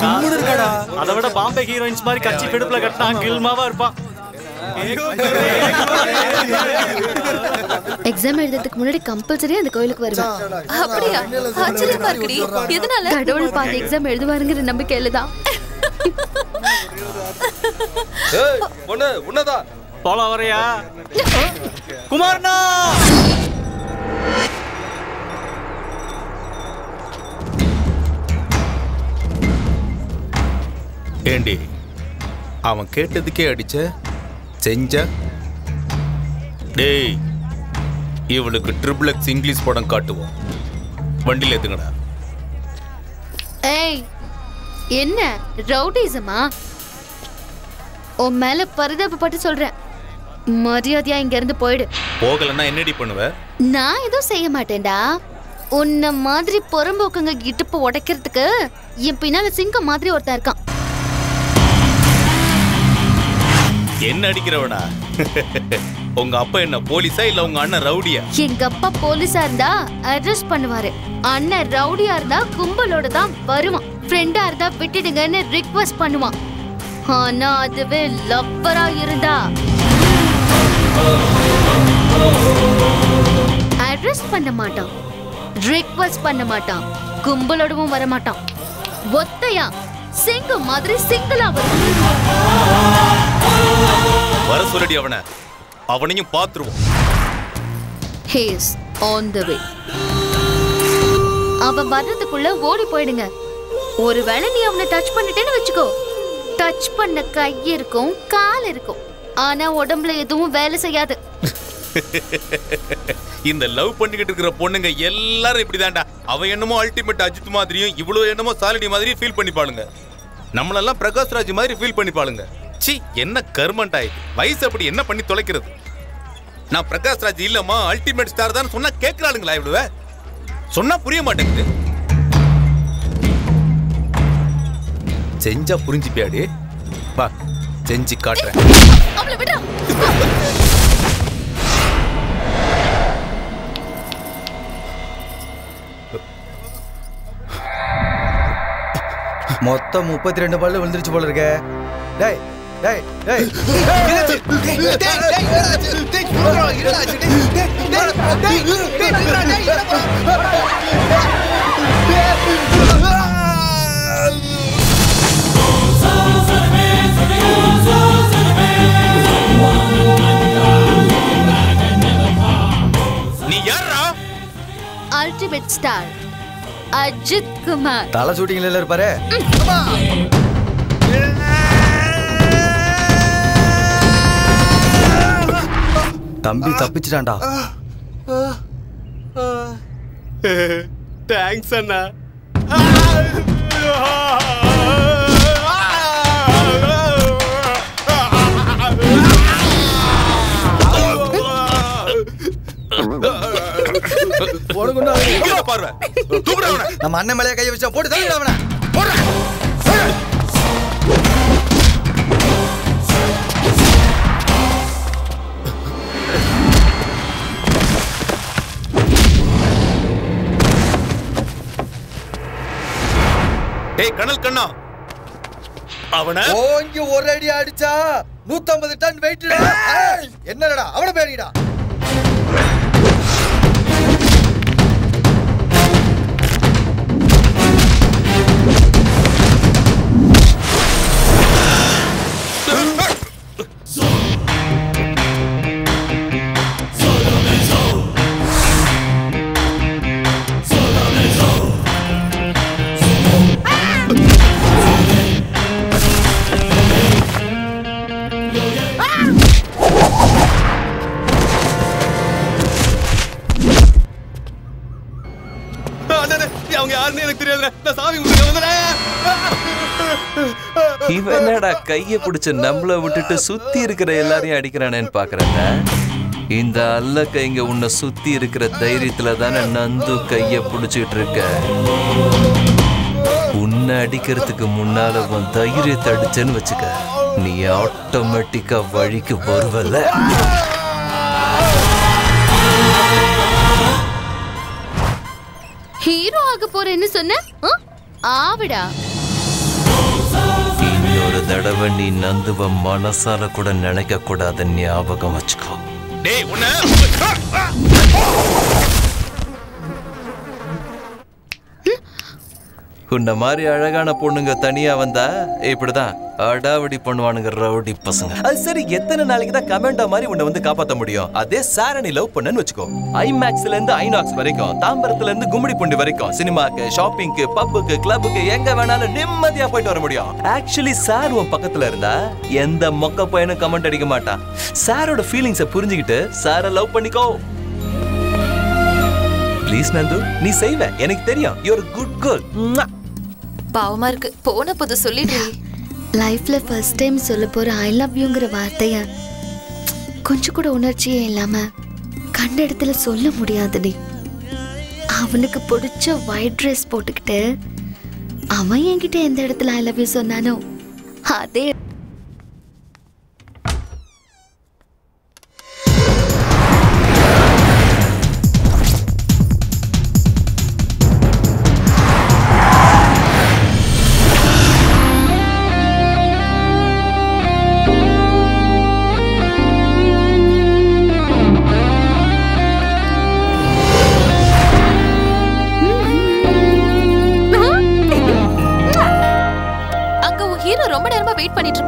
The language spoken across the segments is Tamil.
கும்முன்னு இருக்காடா அதை விட பாம்பே ஹீரோயின்ஸ் மாதிரி கட்சி பிடிப்புல கட்டினா கில்மாவா இருப்பான். எக்ஸாம் எழுதுறதுக்கு முன்னாடி கம்பல்சரி அந்த கோயிலுக்கு வருவேன் அப்படியா? ஆச்சரியமா இருக்குடி. எதனால? கடவுள் பார்த்து எக்ஸாம் எழுதுவாருங்கிற நம்பிக்கையில தான். பொண்ணு உன்னதா? போலாம் வரையா? குமார்னா! ஏண்டி? அவன் கேட்டதுக்கே அடிச்ச? செஞ்ச? டேய் இவளுக்கு ட்ரிபிள் எக்ஸ் இங்கிலீஷ் படம் காட்டுவோம். வண்டியில் ஏத்துங்கடா. ஏய் என்ன? ரவுடிசமா? உன் மேல பரிதாபப்பட்டு சொல்றேன். மரியாதையா இங்க இருந்து போயிடு. போகலன்னா என்னடி பண்ணுவ? நான் எதுவும் செய்ய மாட்டேன்டா. உன்ன மாதிரி புறம்போக்குங்க இடுப்பு உடைக்கிறதுக்கு என் பின்னால சிங்கம் மாதிரி ஒருத்தன் இருக்கான். என்ன அடிக்கிறவனா? உங்க அப்பா என்ன போலீஸா இல்ல உங்க அண்ணன் ரவுடியா? எங்க அப்பா போலீஸா இருந்தா அரெஸ்ட் பண்ணுவாரு. அண்ணன் ரவுடியா இருந்தா கும்பலோட தான் வருவான். ஃப்ரெண்டா இருந்தா விட்டுடுங்கன்னு ரிக்வெஸ்ட் பண்ணுவான். ஆனா அதுவே லவ்வரா இருந்தா. அரெஸ்ட் பண்ண மாட்டான். ரிக்வெஸ்ட் பண்ண மாட்டான். கும்பலோடவும் வர மாட்டான் ஒத்தையா சிங்கம் மாதிரி சிங்கிளா வரும். வர சொல்லடி அவனை. அவனையும் பாத்துருவோம் ஹேஸ் ஆன் த வே அவன் வர்றதுக்குள்ள ஓடி போயிடுங்க. ஒருவேளை நீ அவனை டச் பண்ணிட்டேன்னு வச்சுக்கோ. டச் பண்ண கை இருக்கும் கால் இருக்கும். ஆனா உடம்புல எதுவும் வேலை செய்யாது. இந்த லவ் பண்ணிக்கிட்டு இருக்கிற பொண்ணுங்க எல்லாரும் இப்படிதான்டா. அவ என்னமோ அல்டிமேட் அஜித் மாதிரியும் இவ்வளவு என்னமோ சாலினி மாதிரியும் ஃபீல் பண்ணிப்பாளுங்க. நம்மளெல்லாம் பிரகாஷ் ராஜ் மாதிரி ஃபீல் பண்ணிப்பாளுங்க. சி என்ன கர்மண்டாய் வயசு அப்படி என்ன பண்ணி தொலைக்கிறது? நான் பிரகாஷ் ராஜ் இல்லம்மா அல்டிமேட் ஸ்டார் தான் சொன்னா கேட்கறாளுங்களா இவ்வளவு சொன்னா புரிய மாட்டேங்குது. செஞ்சா புரிஞ்சுப்பியாடி வா செஞ்சு காட்டுறேன். மொத்தம் முப்பத்தி ரெண்டு பல்லு விழுந்துருச்சு போல இருக்க. டேய் டேய் டேய். நீ யாரா அல்டிமேட் ஸ்டார் அஜித் குமார் தலை ஷூட்டிங்ல இருப்பாரு. தம்பி தப்பிச்சிட்டான்டா. தேங்க்ஸ் அண்ணா. நம்ம அண்ணன் மேலே கையை வச்சா போட்டு தள்ளிடு அவனை. டேய் கனல் கண்ணா. அவன? ஓங்கி ஒரு அடி அடிச்சா 150 டன் வெயிட் என்னடா? அவன பேரிடா என்னடா கைய பிடிச்ச நம்மள விட்டுட்டு சுத்தி இருக்கிற எல்லாரையும் அடிக்கிறானேன்னு பாக்குறேன் இந்த அல்ல கைங்க உன்னை சுத்தி இருக்கிற தைரியத்துல தானே நந்து கைய பிடிச்சிட்டு இருக்க. உன்னை அடிக்கிறதுக்கு முன்னால உன் தைரியத்தை அடிச்சேன்னு வச்சுக்க. நீ ஆட்டோமேட்டிக்கா வழிக்கு வருவல. ஹீரோ ஆக போறேன்னு சொன்ன? ஆவிடா தடவை நீ நந்துவ மனசால கூட நினைக்க கூடாத ஞாபகம் வச்சுக்கோ. டேய் உன்ன உன்ன மாதிரி அழகான பொண்ணுங்க தனியா வந்தா இப்படிதான் அடாவடி பண்ணுவானுங்க ரவுடி பசங்க. அது சரி எத்தனை நாளைக்கு தான் கமெண்டா மாதிரி உன்னை வந்து காப்பாத்த முடியும்? அதே சாரணி லவ் பண்ணன்னு வச்சுக்கோ. ஐமேக்ஸ்ல இருந்து ஐநாக்ஸ் வரைக்கும் தாம்பரத்துல இருந்து கும்மிடி வரைக்கும் சினிமாக்கு ஷாப்பிங்க்கு பப்புக்கு கிளப்புக்கு எங்க வேணாலும் நிம்மதியா போயிட்டு வர முடியும். ஆக்சுவலி சார் உன் பக்கத்துல இருந்தா எந்த மொக்க பையனும் கமெண்ட் அடிக்க மாட்டான். சாரோட ஃபீலிங்ஸை புரிஞ்சுக்கிட்டு சாரை லவ் பண்ணிக்கோ. ப்ளீஸ் நந்து நீ செய்வ. எனக்கு தெரியும். யூ குட் கேர்ள் பாவமா இருக்கு. போன போது சொல்லிடு. லைஃப்ல ஃபர்ஸ்ட் டைம் சொல்ல போற ஐ லவ் யூங்கிற வார்த்தைய கொஞ்சம் கூட உணர்ச்சியே இல்லாம கண்ட இடத்துல சொல்ல முடியாதுடி. அவனுக்கு பிடிச்ச ஒயிட் ட்ரெஸ் போட்டுக்கிட்டு அவன் என்கிட்ட எந்த இடத்துல ஐ லவ் யூ சொன்னானோ அதே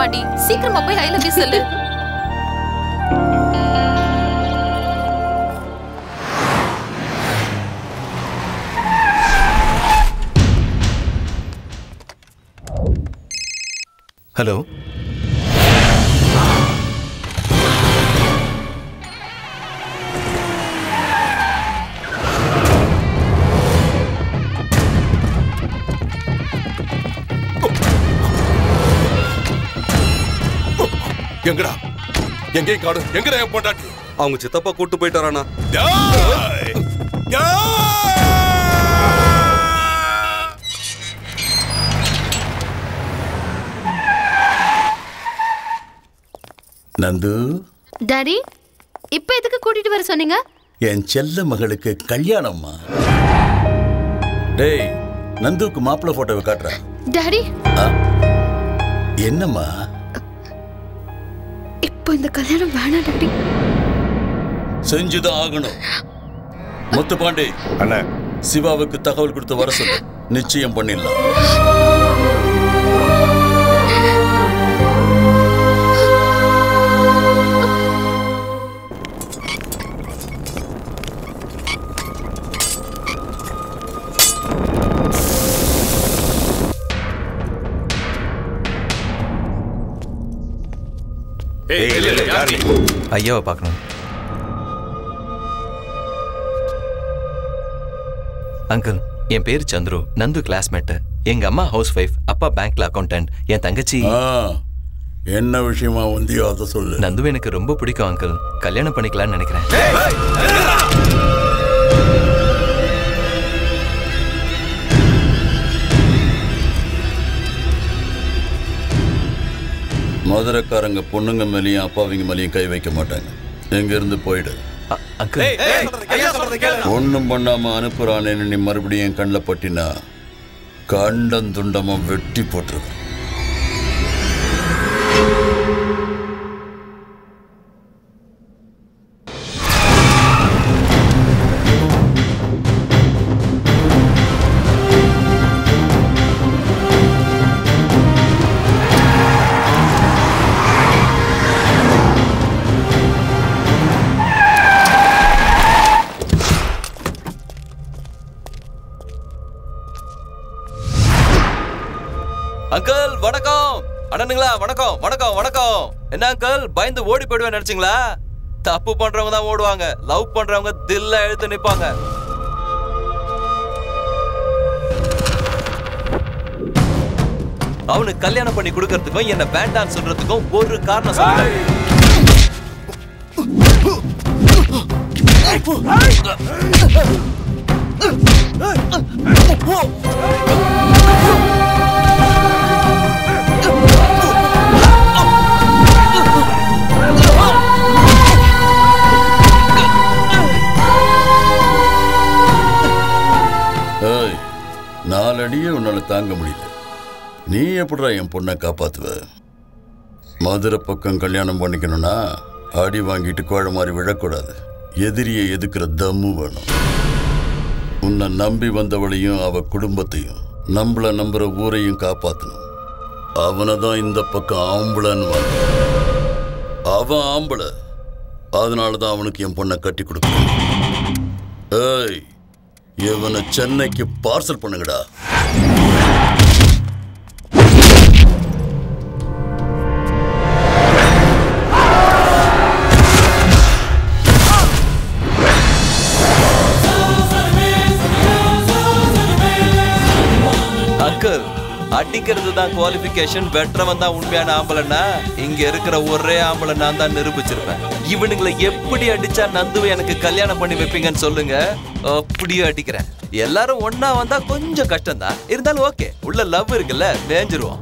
வெயிட் சீக்கிரமா போய் ஐ லவ் யூ சொல்லு ஹலோ எங்கேயும் காடு? எங்கடா என் பொண்டாட்டி? அவங்க சித்தப்பா கூட்டு போயிட்டாரானா நந்து? டாடி இப்போ எதுக்கு கூட்டிட்டு வர சொன்னீங்க? என் செல்ல மகளுக்கு கல்யாணம்மா. டேய் நந்துவுக்கு மாப்பிள்ளை போட்டோவை காட்டுற. டாடி. என்னம்மா? இப்போ இந்த கல்யாணம் வேணாம் டாடி செஞ்சுதான் ஆகணும். முத்துப்பாண்டி அண்ணா. சிவாவுக்கு தகவல் கொடுத்து வர சொல்லு. நிச்சயம் பண்ணிடலாம். ஐயாவை பார்க்கணும் அங்கிள் என் பேர் சந்துரு நந்து கிளாஸ்மேட் எங்க அம்மா ஹவுஸ் ஒய்ஃப் அப்பா பேங்க்ல அக்கௌண்டன்ட் என் தங்கச்சி ஆ, என்ன விஷயமா வந்தியோ அதை சொல்லு நந்து எனக்கு ரொம்ப பிடிக்கும் அங்கிள் கல்யாணம் பண்ணிக்கலாம்னு நினைக்கிறேன் மதுரைக்காரங்க பொண்ணுங்க மேலேயும் அப்பாவிங்க மேலேயும் கை வைக்க மாட்டாங்க. எங்க இருந்து போயிடு? அ- அங்கிள் ஒண்ணும் பண்ணாம அனுப்புறானேன்னு நீ மறுபடியும் என் கண்ணில் பட்டினா கண்டம் துண்டமா வெட்டி போட்டுருவேன் அண்ணனுங்களா வணக்கம் வணக்கம் வணக்கம். என்ன அங்கிள் பயந்து ஓடி போயிடுவேன் நினைச்சிங்களா? தப்பு பண்றவங்க தான் ஓடுவாங்க. லவ் பண்றவங்க தில்ல எழுத்து நிப்பாங்க. அவனுக்கு கல்யாணம் பண்ணி கொடுக்கறதுக்கும் என்ன வேண்டான்னு சொல்றதுக்கும் ஒரு காரணம் சொல்லுங்க ஏய் உன்னால் உன்னால தாங்க முடியல. நீ எப்படா என் பொண்ணை காப்பாத்துவ? மதுரை பக்கம் கல்யாணம் பண்ணிக்கணும்னா அடி வாங்கிட்டு கோழ மாதிரி விழக்கூடாது. எதிரியை எதுக்குற தம்மு வேணும். உன்னை நம்பி வந்தவளையும் அவ குடும்பத்தையும் நம்மள நம்புற ஊரையும் காப்பாத்தணும். அவனை தான் இந்த பக்கம் ஆம்பளைன்னு அவன் ஆம்பளை. அதனால தான் அவனுக்கு என் பொண்ணை கட்டி கொடுக்கணும். ஏய் இவனை சென்னைக்கு பார்சல் பண்ணுங்கடா. அங்கிள் அடிக்கிறது தான் குவாலிஃபிகேஷன் வெற்றவன் தான் உண்மையான ஆம்பளைன்னா இங்க இருக்கிற ஒரே ஆம்பளை நான் தான் நிரூபிச்சிருப்பேன். இவனுங்களை எப்படி அடிச்சா நந்துவை எனக்கு கல்யாணம் பண்ணி வைப்பீங்கன்னு சொல்லுங்க. அப்படியே அடிக்கிறேன். எல்லாரும் ஒன்னா வந்தா கொஞ்சம் கஷ்டம் தான் இருந்தாலும் ஓகே உள்ள லவ் இருக்குல்ல மேஞ்சிருவோம்.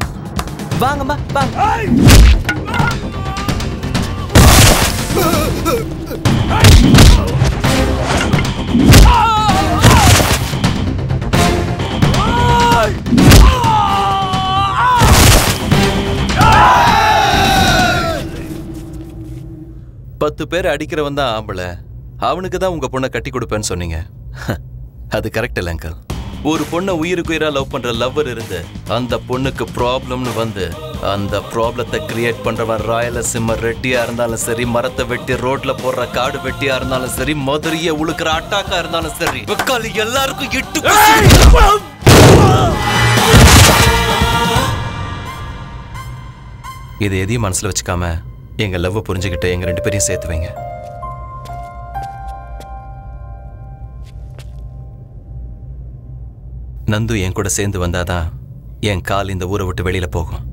வாங்கம்மா வாங்க. பத்து பேர் அடிக்கிறவன் தான் ஆம்பளை. அவனுக்கு தான் உங்க பொண்ணை கட்டி கொடுப்பேன்னு சொன்னீங்க. அது கரெக்ட் இல்ல அங்கிள் ஒரு பொண்ணை உயிருக்கு உயிரா லவ் பண்ற லவ்வர் இருந்து அந்த பொண்ணுக்கு ப்ராப்ளம்னு வந்து அந்த ப்ராப்ளத்தை கிரியேட் பண்றவன் ராயலசிம்ம ரெட்டியா இருந்தாலும் சரி மரத்தை வெட்டி ரோட்ல போடுற காடு வெட்டியா இருந்தாலும் சரி மதுரைய உழுக்கிற அட்டாக்கா இருந்தாலும் சரி முக்கால் எல்லாருக்கும் இட்டு இது எதையும் மனசுல வச்சுக்காம எங்க லவ் புரிஞ்சுக்கிட்டு எங்க ரெண்டு பேரையும் சேர்த்து வைங்க. நந்து என் கூட சேர்ந்து வந்தாதான் என் கால் இந்த ஊரை விட்டு வெளியில போகும்.